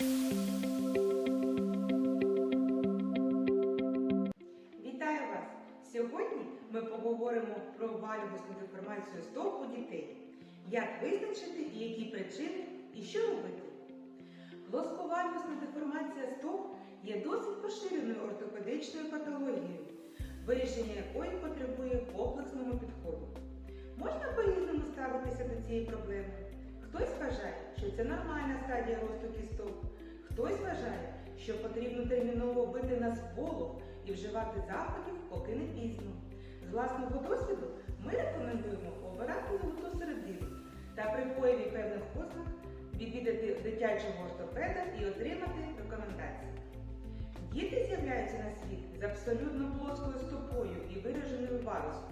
Вітаю вас! Сьогодні ми поговоримо про вальгусну деформацію стоп у дітей. Як визначити і які причини і що робити? Плосковальгусна деформація стоп є досить поширеною ортопедичною патологією, вирішення якої потребує комплексного підходу. Можна по-різному ставитися до цієї проблеми. Хтось вважає, що це нормальна стадія росту кісток, хтось вважає, що потрібно терміново бити на сполох і вживати заходів, поки не пізно. З власного досвіду ми рекомендуємо обирати золоту середину та при появі певних ознак відвідати дитячого ортопеда і отримати рекомендації. Діти з'являються на світ з абсолютно плоскою стопою і вираженою варусом.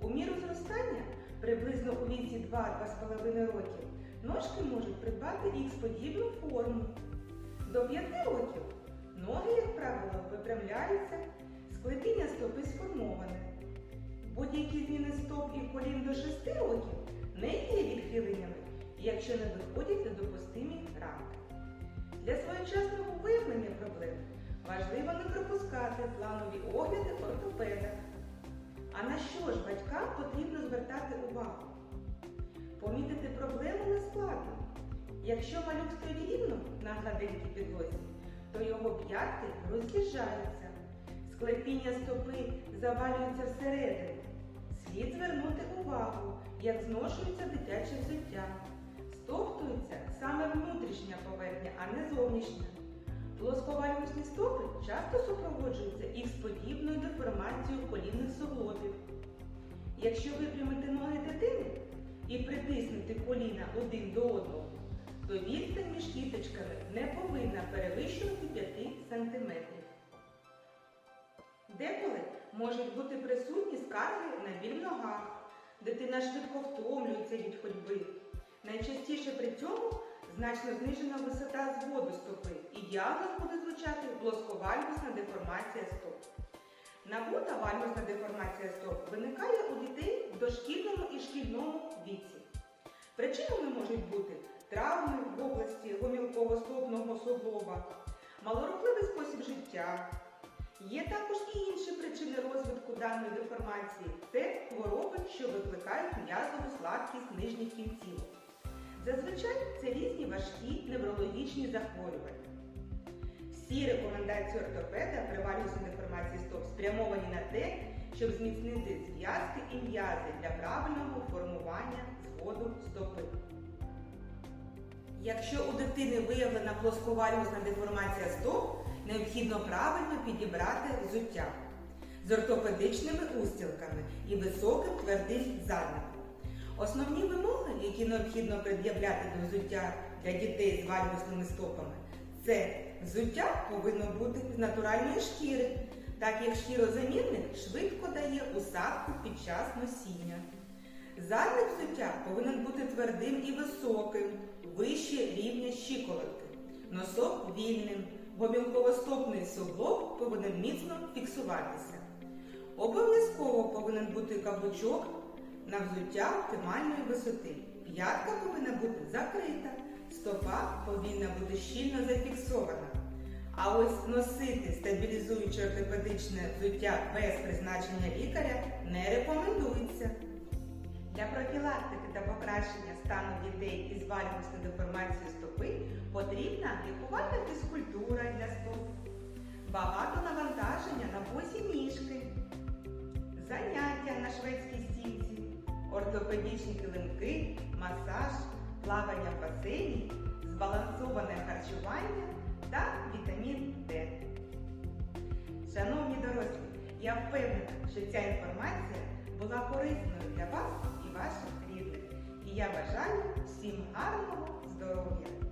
У міру зростання, приблизно у віці 2-2,5 років, ножки можуть придбати ікс-подібну форму. До 5 років ноги, як правило, випрямляються, склепіння стопи сформоване. Будь-які зміни стоп і колін до 6 років не є відхиленнями, якщо не виходять на допустимі рамки. Для своєчасного виявлення проблем важливо не пропускати планові огляди ортопеда. А на що ж батькам потрібно звертати увагу? Помітити складно. Якщо малюк стоїть рівно на гладенькій підлозі, то його п'ятки роз'їжджаються, склепіння стопи завалюються всередину. Слід звернути увагу, як зношується дитяче взуття. Стовтується саме внутрішня поверхня, а не зовнішня. Плосковальгусні стопи часто супроводжуються ікс-подібною деформацією колінних суглобів. Якщо випрямити ноги дитини і притиснути коліна один до одного, то відстань між кісточками не повинна перевищувати 5 см. Деколи можуть бути присутні скарги на біль в ногах. Дитина швидко втомлюється від ходьби. Найчастіше при цьому значно знижена висота зводу стопи і діагноз буде звучати плосковальгусна деформація стоп. Набута вальгусна деформація стоп виникає у дітей в дошкільному і шкільному віці. Причинами можуть бути травми в області гомілково-стопного суглоба, малорухливий спосіб життя. Є також і інші причини розвитку даної деформації це хвороби, що викликають м'язову слабкість нижніх кінцівок. Зазвичай це різні важкі неврологічні захворювання. Всі рекомендації ортопеда при вальгусній деформації стоп спрямовані на те, щоб зміцнити зв'язки і м'язи для правильного формування зводу стопи. Якщо у дитини виявлена плосковальгусна деформація стоп, необхідно правильно підібрати взуття з ортопедичними устілками і високим твердим задником. Основні вимоги, які необхідно пред'являти до взуття для дітей з вальгусними стопами, це взуття повинно бути з натуральної шкіри, так як шкірозамінник швидко дає усадку під час носіння. Задник взуття повинен бути твердим і високим, вище рівня щиколотки. Носок вільним, гомілково-стопний суглоб повинен міцно фіксуватися. Обов'язково повинен бути каблучок на взуття оптимальної висоти. П'ятка повинна бути закрита, стопа повинна бути щільно зафіксована. А ось носити стабілізуюче ортопедичне взуття без призначення лікаря не рекомендується. Для профілактики та покращення стану дітей із вальгусною деформацією стопи потрібна лікувальна фізкультура для стоп, багато навантаження на босі ніжки, заняття на шведській стінці, ортопедичні килимки, масаж, плавання в басейні, збалансоване харчування та вітамін Д. Шановні дорослі, я впевнена, що ця інформація була корисною для вас ваших рідних. І я бажаю всім гарного здоров'я!